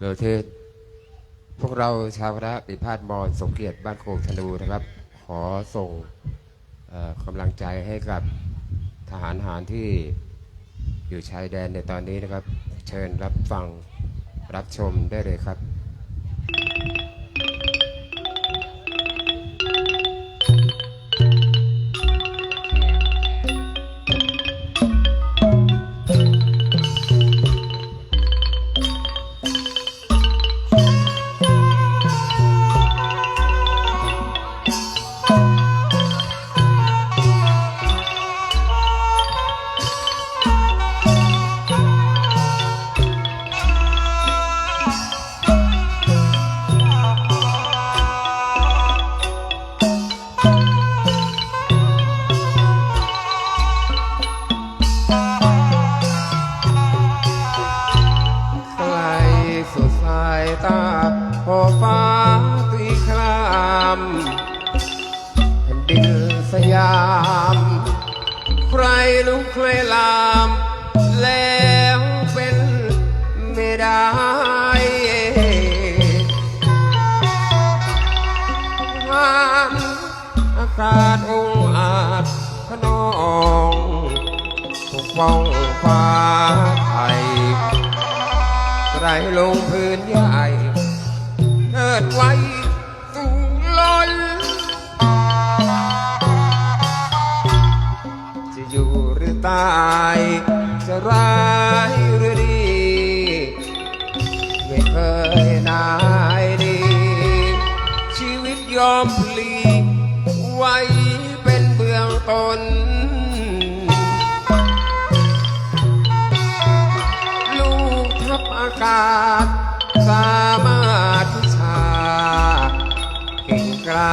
โดยที่พวกเราชาวคณะปิพาทมอสงเกียรติบ้านโคกธนูนะครับ ขอส่งกำลังใจให้กับทหารหารที่อยู่ชายแดนในตอนนี้นะครับ เชิญรับฟังรับชมได้เลยครับ ปกป้องฟ้าไทยไรลงพื้นใหญ่เกิดไว้สูงล้นจะอยู่หรือตายจะร้ายหรือดี ไม่เคยนายดี ชีวิตยอมพลีไว้เป็นเบื้องต้น กาศสามารถวิชาเก่งกล้า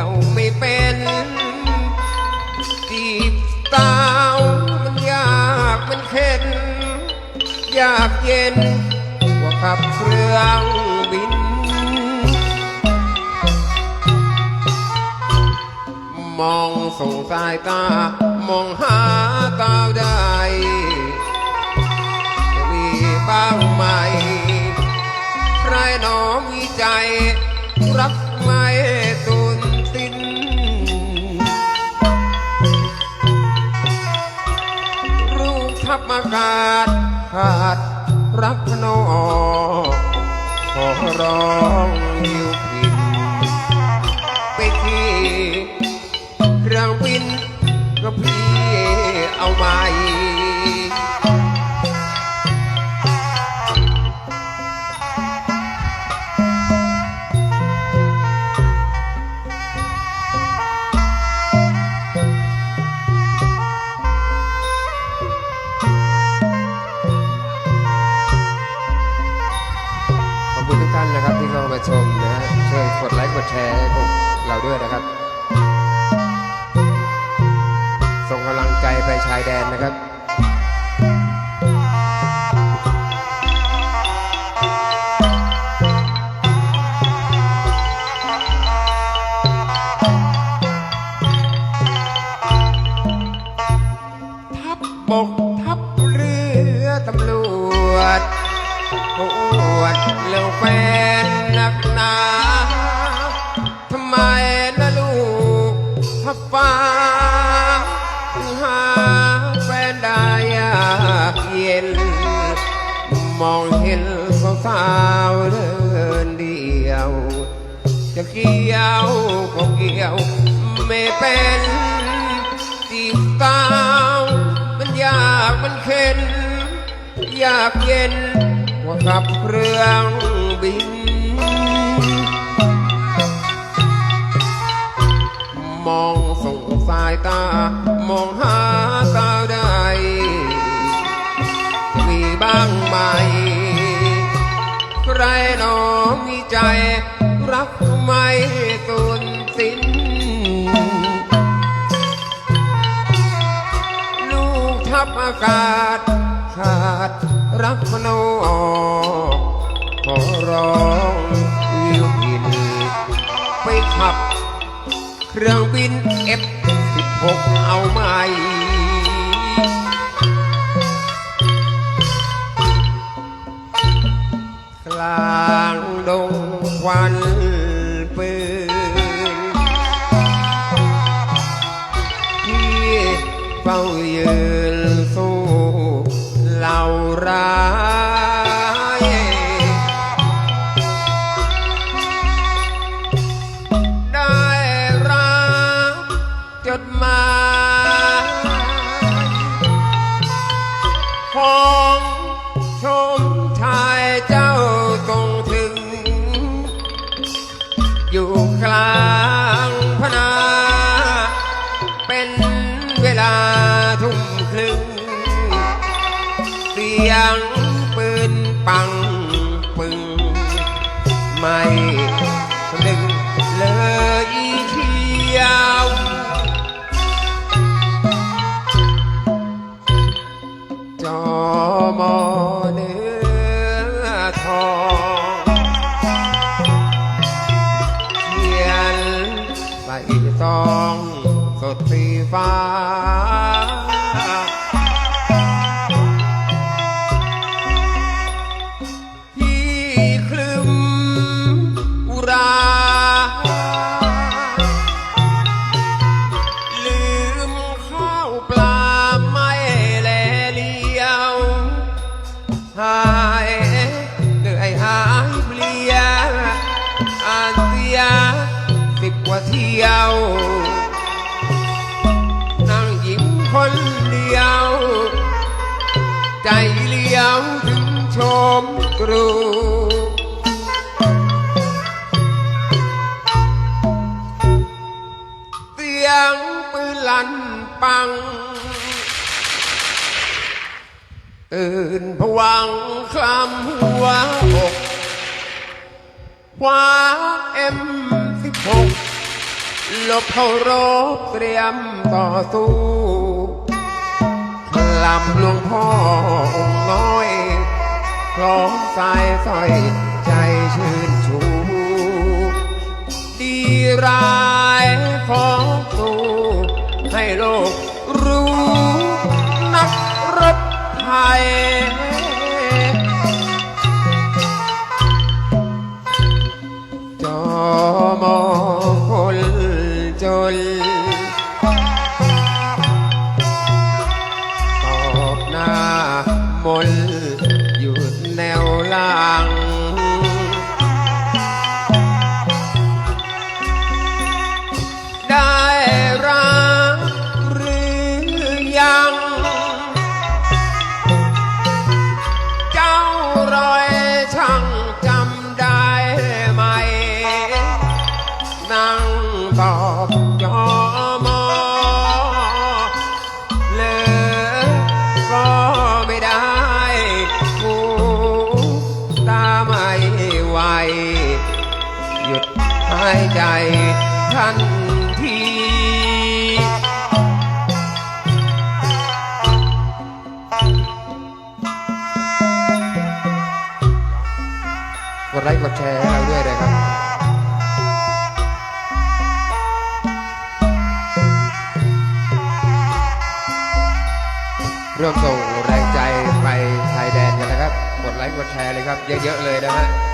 ยวไม่เป็นจีบสาวมันยากมันเข็นอยากเย็นกว่าขับเครื่องบิน มองส่งสายตา มองหาตาใดจะมีบ้างไหมใครหนอมีใจ กาศขาดรักนอขอร้อง ด้วยนะครับ ส่งกำลังใจไปชายแดนนะครับ จะเกี่ยวก็เกี่ยว ไม่เป็นจีบสามันยากมันเข็น อยากเย็นกว่าขับเครื่องบิน มองสงสัยตา มองหาสาใดจะมีบ้างไหม ใครหนอมีใจรัก ไม่สูญสิ้น ลูกทับอากาศ ขาดรักมโนออกขอร้องวิวบินไปขับ เครื่องบิน F16 เอาไหมกลางดงควัน ลั่นปัง ตื่นผวังคลำหัวอกคว้าเอ็มสิบหกลบเขารบเตรียมต่อสู้ลำหลวงพ่อองค์น้อยพร้อมสายสอยใจชื่นชู ดีร้ายของตู ให้โลกรู้นักรบไทย หยุดหายใจทันที กดไลค์กดแชร์ให้เราด้วยเลยครับร่วมส่งแรงใจไปชายแดนกันนะครับ กดไลค์กดแชร์เลยครับ เยอะๆเลยนะฮะ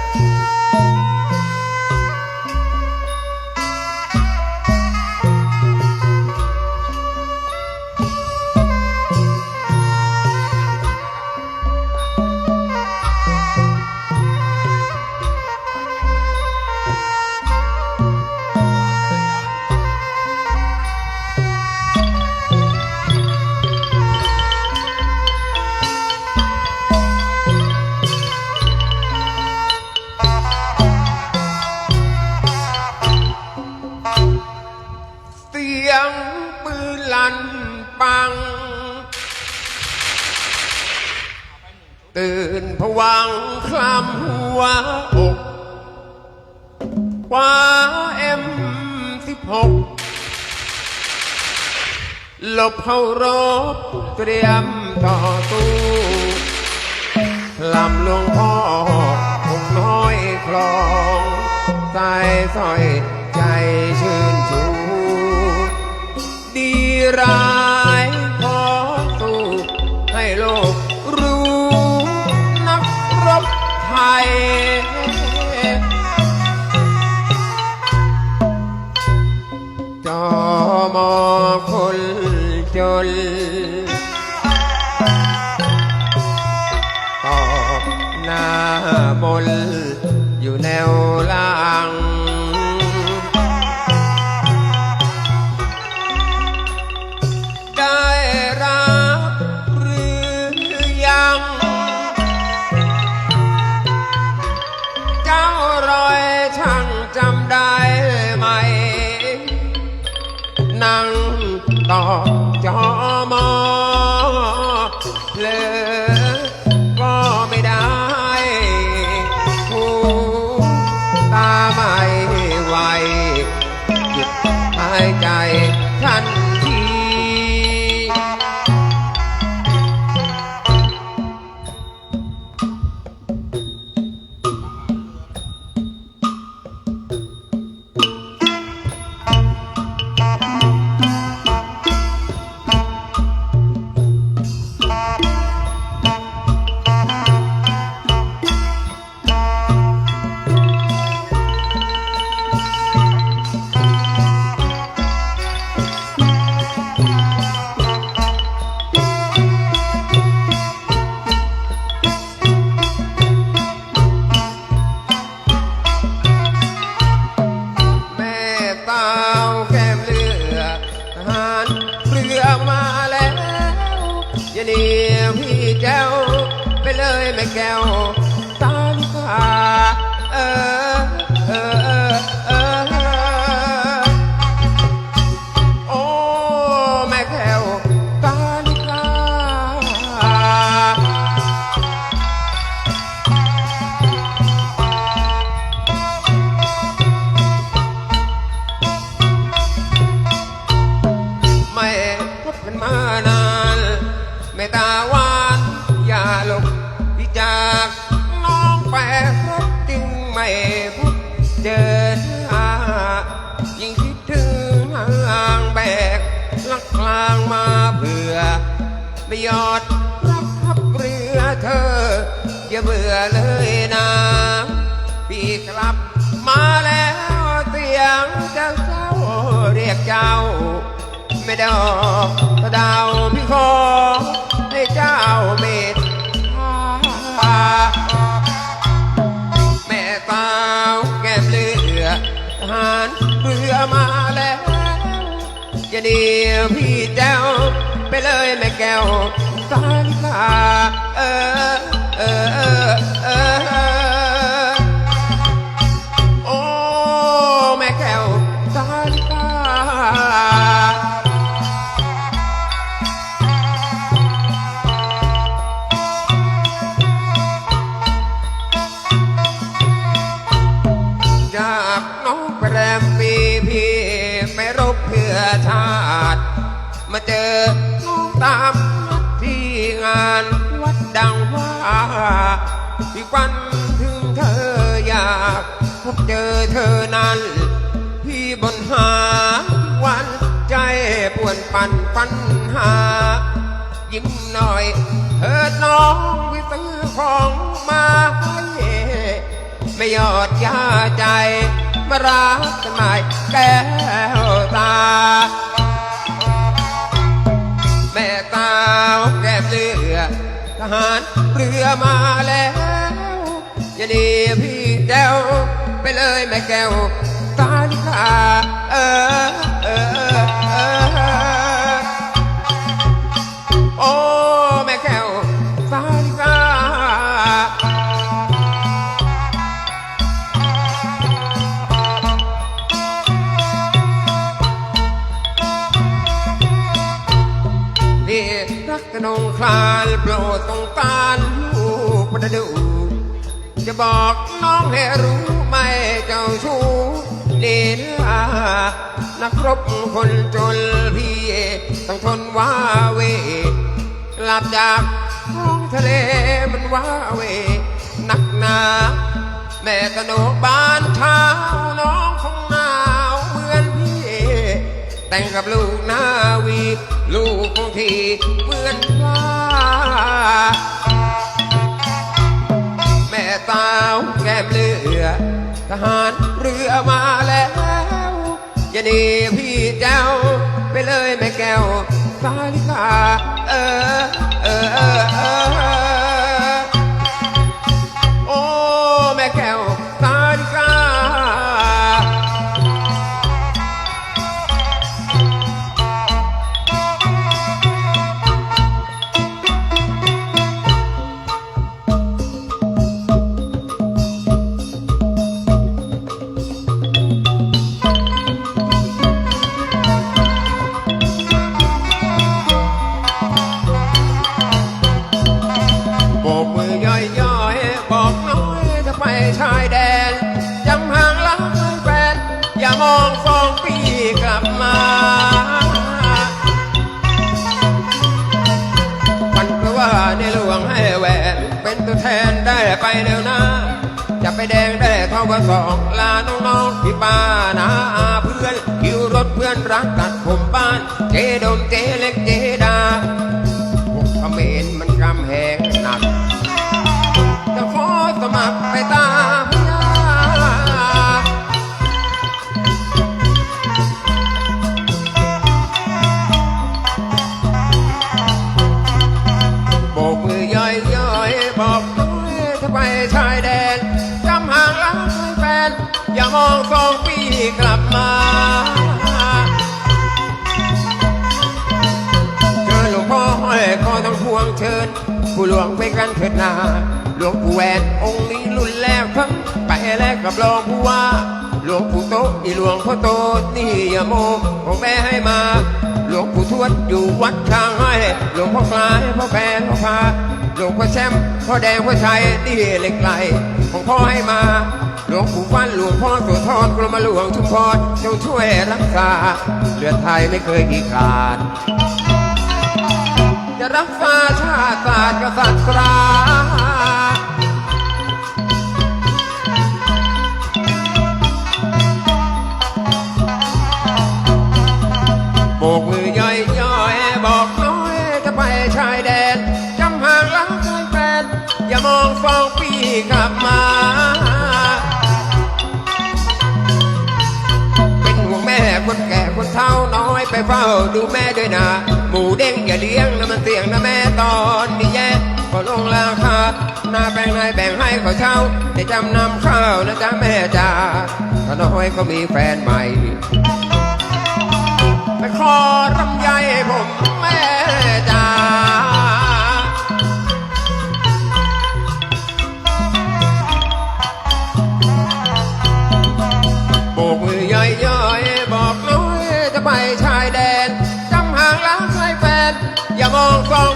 บเข้ารบเตรียมต่อสู้ลำหลวงพ่อคงน้อยคลองใจสอยใจชื่นชูดีรา ลับ มาแล้วเสียงเจ้าเจ้าเรียกเจ้า ไม่ดอกกระดาวพี่ขอให้เจ้าเมตตาแม่สาแก้มเลือทหารเรือมาแล้วอย่าเดียวพี่แจ้วไปเลยแม่แก้วสาลิกาเออเออเออ เจอตามัดที่งานวัดดังว่าที่วันถึงเธออยากพบเจอเธอนั้นพี่บนหาวันใจปวนปั่นปัญหา ยิ้มหน่อยเถิดน้องวิซื้อของมาให้ไม่ยอดยาใจมารักกันใหม่แก้วตาือ ทหารเรือมาแล้ว อย่าดีพี่แจ้วไปเลยแม่แก้วตาลิกาเออ บอกน้องให้รู้ไม่เจ้าชู้เดีนะนักรบคนจนพี่ต้องทนว่าเวกลับจากท้องทะเลมันว่าเวนักหนา แม่ตะโนกบานเท้าน้องคงหนาวเหมือนพี่แต่งกับลูกนาวี ลูกคงทีเหมือนว่าาวแก้มเลือทหารเรือมาแล้วอย่าหนีพี่เจ้า ไปเลยแม่แก้วสาลิกาเออเออเออ ที่ป้านาอาเพื่อนคิวรถเพื่อนรักตัดผมบ้าน เจดมเจเล็กเจดาพวกเขมรมันกำแหงหนัก จะขอสมัครไปตา กลับมาเชิญหลวงพ่อห้อยคอต้งพวงเชิญ ผู้หลวงไปกันเถิดนาหลวงปู่แหวนองค์นี้รุ่นแรกทั้งไปแลกกับรองผู้ว่า หลวงปู่โตอีหลวงพ่อโตนี่อย่าโมของแม่ให้มา หลวงปู่ทวดอยู่วัดช้างให้หลวงพ่อกลายพ่อแปรพ่อพาหลวงพ่อแชมพ่อแดงพ่อชัยนี่เหล็กไหลของพ่อให้มา หลวงปู่ฟันหลวงพ่อโสธรกรมหลวงชุมพรจงช่วยรักษาเลือดไทยไม่เคยขี้ขาด จะรักษาชาติศาสตร์กษัตริย์ราโบกมือย่อยย่อยบอกน้อยจะไปชายแดนจำห่างหลังเคยแฟนอย่ามองฟองปีกลับมา ไปเฝ้าดูแม่ด้วยนะ หมูเด้งอย่าเลี้ยงนะมันเสี่ยงนะแม่ตอนนี้แย่ก็ลงราคาหน้าแปลงนายแบ่งให้เขาเช่าได้จำนำข้าวนะจ๊ะแม่จ๋าถ้าน้อยก็มีแฟนใหม่ไปขอรำไยผมแม่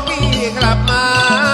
พี่กลับมา